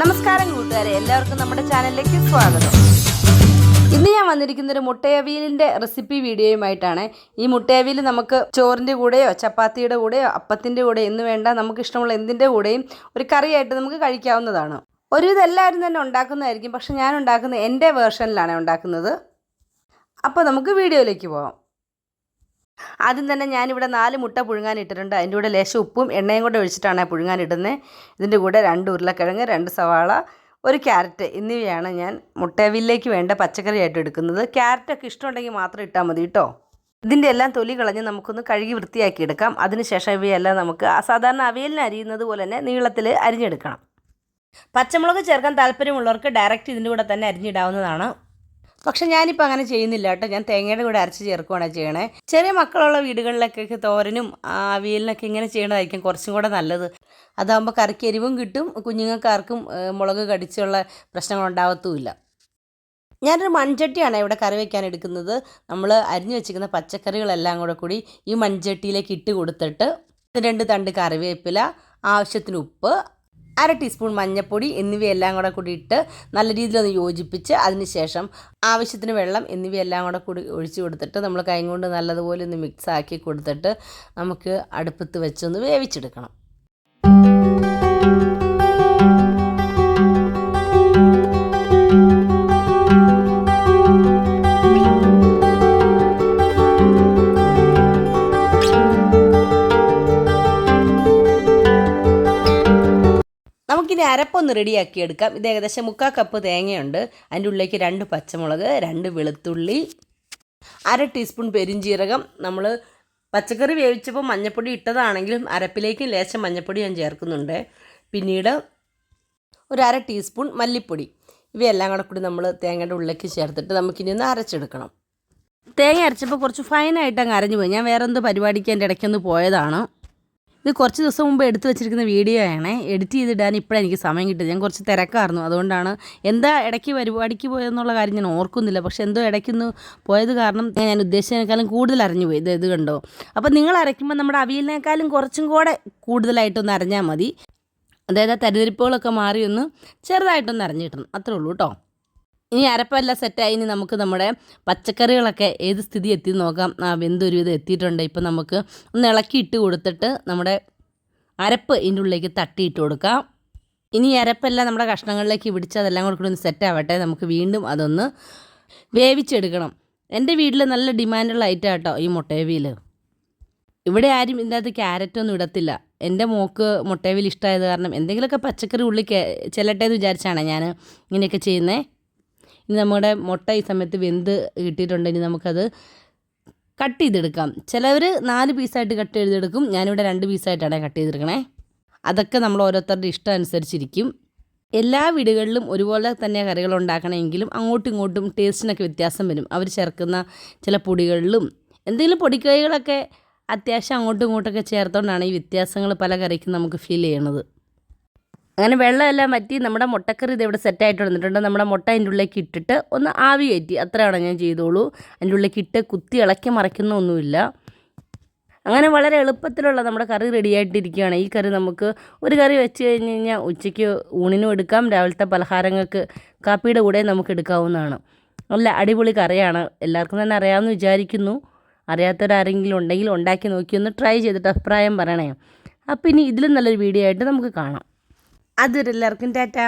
നമസ്കാരം കൂട്ടുകാരെ എല്ലാവർക്കും നമ്മുടെ ചാനലിലേക്ക് സ്വാഗതം. ഇന്ന് ഞാൻ വന്നിരിക്കുന്ന ഒരു മുട്ടയവിയലിന്റെ റെസിപ്പി വീഡിയോയുമായിട്ടാണ്. ഈ മുട്ടയവിയൽ നമുക്ക് ചോറിന്റെ കൂടെയോ ചപ്പാത്തിയുടെ കൂടെയോ അപ്പത്തിന്റെ കൂടെയോ എന്ന് വേണ്ട നമുക്ക് ഇഷ്ടമുള്ള എന്തിന്റെ കൂടെയും ഒരു കറിയായിട്ട് നമുക്ക് കഴിക്കാവുന്നതാണ്. ഒരുവിധം എല്ലാവരും തന്നെ ഉണ്ടാക്കുന്നതായിരിക്കും പക്ഷെ ഞാൻ ഉണ്ടാക്കുന്ന എന്റെ വേർഷനിലാണ് ഉണ്ടാക്കുന്നത്. അപ്പോൾ നമുക്ക് വീഡിയോയിലേക്ക് പോകാം ആദ്യം തന്നെ ഞാനിവിടെ നാല് മുട്ട പുഴുങ്ങാൻ ഇട്ടിട്ടുണ്ട് അതിന്റെ കൂടെ ലേശം ഉപ്പും എണ്ണയും കൂടെ ഒഴിച്ചിട്ടാണ് പുഴുങ്ങാൻ ഇടുന്നത് ഇതിന്റെ കൂടെ രണ്ട് ഉരുളക്കിഴങ്ങ് രണ്ട് സവാള ഒരു ക്യാരറ്റ് എന്നിവയാണ് ഞാൻ മുട്ടവിലേക്ക് വേണ്ട പച്ചക്കറിയായിട്ട് എടുക്കുന്നത്. ക്യാരറ്റൊക്കെ ഇഷ്ടമുണ്ടെങ്കിൽ മാത്രം ഇട്ടാൽ മതി കേട്ടോ. ഇതിന്റെ എല്ലാം തൊലി കളഞ്ഞ് നമുക്കൊന്ന് കഴുകി വൃത്തിയാക്കി എടുക്കാം അതിനുശേഷം ഇവയെല്ലാം നമുക്ക് സാധാരണ അവയലിന് അരിയുന്നത് പോലെ തന്നെ നീളത്തിൽ അരിഞ്ഞെടുക്കണം. പച്ചമുളക് ചേർക്കാൻ താല്പര്യമുള്ളവർക്ക് ഡയറക്റ്റ് ഇതിന്റെ കൂടെ തന്നെ അരിഞ്ഞിടാവുന്നതാണ്. പക്ഷെ ഞാനിപ്പോൾ അങ്ങനെ ചെയ്യുന്നില്ല കേട്ടോ. ഞാൻ തേങ്ങയുടെ കൂടെ അരച്ച് ചേർക്കുകയാണ് ചെയ്യണേ. ചെറിയ മക്കളുള്ള വീടുകളിലൊക്കെ തോരനും അവിയലിനൊക്കെ ഇങ്ങനെ ചെയ്യണതായിരിക്കും കുറച്ചും കൂടെ നല്ലത്. അതാകുമ്പോൾ കറിക്ക് എരിവും കിട്ടും കുഞ്ഞുങ്ങൾക്ക് ആർക്കും മുളക് കടിച്ചുള്ള പ്രശ്നങ്ങൾ ഉണ്ടാവത്തുമില്ല. ഞാനൊരു മൺചട്ടിയാണ് ഇവിടെ കറി വയ്ക്കാൻ എടുക്കുന്നത്. നമ്മൾ അരിഞ്ഞു വെച്ചിരിക്കുന്ന പച്ചക്കറികളെല്ലാം കൂടെ കൂടി ഈ മൺചട്ടിയിലേക്ക് ഇട്ട് കൊടുത്തിട്ട് രണ്ട് തണ്ട് കറിവേപ്പില ആവശ്യത്തിന് ഉപ്പ് അര ടീസ്പൂൺ മഞ്ഞൾപ്പൊടി എന്നിവയെല്ലാം കൂടെ കൂടി ഇട്ട് നല്ല രീതിയിലൊന്ന് യോജിപ്പിച്ച് അതിനുശേഷം ആവശ്യത്തിന് വെള്ളം എന്നിവയെല്ലാം കൂടെ കൂടി ഒഴിച്ചു കൊടുത്തിട്ട് നമ്മൾ കൈ കൊണ്ട് നല്ലതുപോലെ ഒന്ന് മിക്സ് ആക്കി കൊടുത്തിട്ട് നമുക്ക് അടുപ്പത്ത് വെച്ചൊന്ന് വേവിച്ചെടുക്കണം. നമുക്കിനി അരപ്പൊന്ന് റെഡിയാക്കി എടുക്കാം. ഇത് ഏകദേശം മുക്കാൽ കപ്പ് തേങ്ങയുണ്ട്. അതിന്റെ ഉള്ളിലേക്ക് രണ്ട് പച്ചമുളക് രണ്ട് വെളുത്തുള്ളി അര ടീസ്പൂൺ പെരിഞ്ചീരകം. നമ്മൾ പച്ചക്കറി വേവിച്ചപ്പോൾ മഞ്ഞപ്പൊടി ഇട്ടതാണെങ്കിലും അരപ്പിലേക്ക് ലേശം മഞ്ഞപ്പൊടി ഞാൻ ചേർക്കുന്നുണ്ട്. പിന്നീട് ഒരു അര ടീസ്പൂൺ മല്ലിപ്പൊടി. ഇവയെല്ലാം കൂടെ കൂടി നമ്മൾ തേങ്ങയുടെ ഉള്ളിലേക്ക് ചേർത്തിട്ട് നമുക്കിനി ഒന്ന് അരച്ചെടുക്കണം. തേങ്ങ അരച്ചപ്പോൾ കുറച്ച് ഫൈനായിട്ട് അങ്ങ് അരഞ്ഞു പോയി. ഞാൻ വേറെ എന്ത് പരിപാടിക്ക് എന്റെ ഇടയ്ക്കൊന്ന് പോയതാണ്. ഇത് കുറച്ച് ദിവസം മുമ്പ് എടുത്തു വെച്ചിരിക്കുന്ന വീഡിയോ ആണ്. എഡിറ്റ് ചെയ്തിടാൻ ഇപ്പോഴാണ് എനിക്ക് സമയം കിട്ടിയത്. ഞാൻ കുറച്ച് തിരക്കായിരുന്നു. അതുകൊണ്ടാണ് എന്താ ഇടയ്ക്ക് പരിപാടിക്ക് പോയെന്നുള്ള കാര്യം ഞാൻ ഓർക്കുന്നില്ല. പക്ഷേ എന്തോ ഇടയ്ക്കൊന്ന് പോയത് കാരണം ഞാൻ ഉദ്ദേശിച്ചതിനേക്കാളും കൂടുതൽ അറിഞ്ഞു പോയി. ഇത് ഇത് കണ്ടോ? അപ്പോൾ നിങ്ങൾ അരയ്ക്കുമ്പോൾ നമ്മുടെ അവിയലിനേക്കാളും കുറച്ചും കൂടെ കൂടുതലായിട്ടൊന്ന് അറിഞ്ഞാൽ മതി. അതായത് ആ തെരഞ്ഞെടുപ്പുകളൊക്കെ മാറി ഒന്ന് ചെറുതായിട്ടൊന്ന് അറിഞ്ഞു കിട്ടണം അത്രേ ഉള്ളൂ കേട്ടോ. ഇനി അരപ്പെല്ലാം സെറ്റായി ഇനി നമുക്ക് നമ്മുടെ പച്ചക്കറികളൊക്കെ ഏത് സ്ഥിതി എത്തി നോക്കാം. ആ വെന്തൊരുവിധം എത്തിയിട്ടുണ്ട്. ഇപ്പം നമുക്ക് ഒന്ന് ഇളക്കി ഇട്ട് കൊടുത്തിട്ട് നമ്മുടെ അരപ്പ് ഇതിന്റെ ഉള്ളിലേക്ക് തട്ടിയിട്ട് കൊടുക്കാം. ഇനി അരപ്പെല്ലാം നമ്മുടെ കഷ്ണങ്ങളിലേക്ക് പിടിച്ച് അതെല്ലാം കൂടെ ഒന്ന് സെറ്റ് ആവട്ടെ. നമുക്ക് വീണ്ടും അതൊന്ന് വേവിച്ചെടുക്കണം. എന്റെ വീട്ടിൽ നല്ല ഡിമാൻഡുള്ള ഐറ്റം കേട്ടോ ഈ മുട്ടേവിയിൽ ഇവിടെ ആരും ഇതിന്റെ അകത്ത് ക്യാരറ്റ് ഒന്നും ഇടത്തില്ല. എന്റെ മോക്ക് മുട്ടേവിൽ ഇഷ്ടമായത് കാരണം എന്തെങ്കിലുമൊക്കെ പച്ചക്കറി ഉള്ളിൽ ചെല്ലട്ടെ എന്ന് വിചാരിച്ചാണ് ഞാൻ ഇങ്ങനെയൊക്കെ ചെയ്യുന്നത് ഇനി നമ്മുടെ മുട്ട ഈ സമയത്ത് വെന്ത് കിട്ടിയിട്ടുണ്ടെങ്കിൽ നമുക്കത് കട്ട് ചെയ്തെടുക്കാം. ചിലവർ നാല് പീസായിട്ട് കട്ട് ചെയ്തെടുക്കും. ഞാനിവിടെ രണ്ട് പീസായിട്ടാണ് കട്ട് ചെയ്തെടുക്കണേ. അതൊക്കെ നമ്മൾ ഓരോരുത്തരുടെ ഇഷ്ടം അനുസരിച്ചിരിക്കും. എല്ലാ വീടുകളിലും ഒരുപോലെ തന്നെ കറികൾ ഉണ്ടാക്കണമെങ്കിലും അങ്ങോട്ടും ഇങ്ങോട്ടും ടേസ്റ്റിനൊക്കെ വ്യത്യാസം വരും. അവർ ചേർക്കുന്ന ചില പൊടികളിലും എന്തെങ്കിലും പൊടിക്കൈകളൊക്കെ അത്യാവശ്യം അങ്ങോട്ടും ഇങ്ങോട്ടൊക്കെ ചേർത്തുകൊണ്ടാണ് ഈ വ്യത്യാസങ്ങൾ പല കറിക്കും നമുക്ക് ഫീൽ ചെയ്യണത്. അങ്ങനെ വെള്ളമെല്ലാം വറ്റി നമ്മുടെ മുട്ടക്കറി ഇത് ഇവിടെ സെറ്റായിട്ട് വന്നിട്ടുണ്ട്. നമ്മുടെ മുട്ട അതിന്റെ ഉള്ളിലേക്ക് ഇട്ടിട്ട് ഒന്ന് ആവി കയറ്റി. അത്രയാണ് ഞാൻ ചെയ്തോളൂ. അതിന്റെ ഉള്ളിലേക്ക് ഇട്ട് കുത്തി ഇളക്കി മറയ്ക്കുന്നൊന്നുമില്ല അങ്ങനെ വളരെ എളുപ്പത്തിലുള്ള നമ്മുടെ കറി റെഡിയായിട്ടിരിക്കുകയാണ് ഈ കറി നമുക്ക് ഒരു കറി വെച്ച് കഴിഞ്ഞ് കഴിഞ്ഞാൽ ഉച്ചയ്ക്ക് ഊണിനും എടുക്കാം. രാവിലത്തെ പലഹാരങ്ങൾക്ക് കാപ്പിയുടെ കൂടെ നമുക്ക് എടുക്കാവുന്നതാണ്. നല്ല അടിപൊളി കറിയാണ്. എല്ലാവർക്കും തന്നെ അറിയാമെന്ന് വിചാരിക്കുന്നു. അറിയാത്തവരാരെങ്കിലും ഉണ്ടെങ്കിൽ ഉണ്ടാക്കി നോക്കി ഒന്ന് ട്രൈ ചെയ്തിട്ട് അഭിപ്രായം പറയണേ. അപ്പോൾ ഇനി ഇതിലും നല്ലൊരു വീഡിയോ ആയിട്ട് നമുക്ക് കാണാം. അതുവരെ എല്ലാവർക്കും ടാറ്റാ.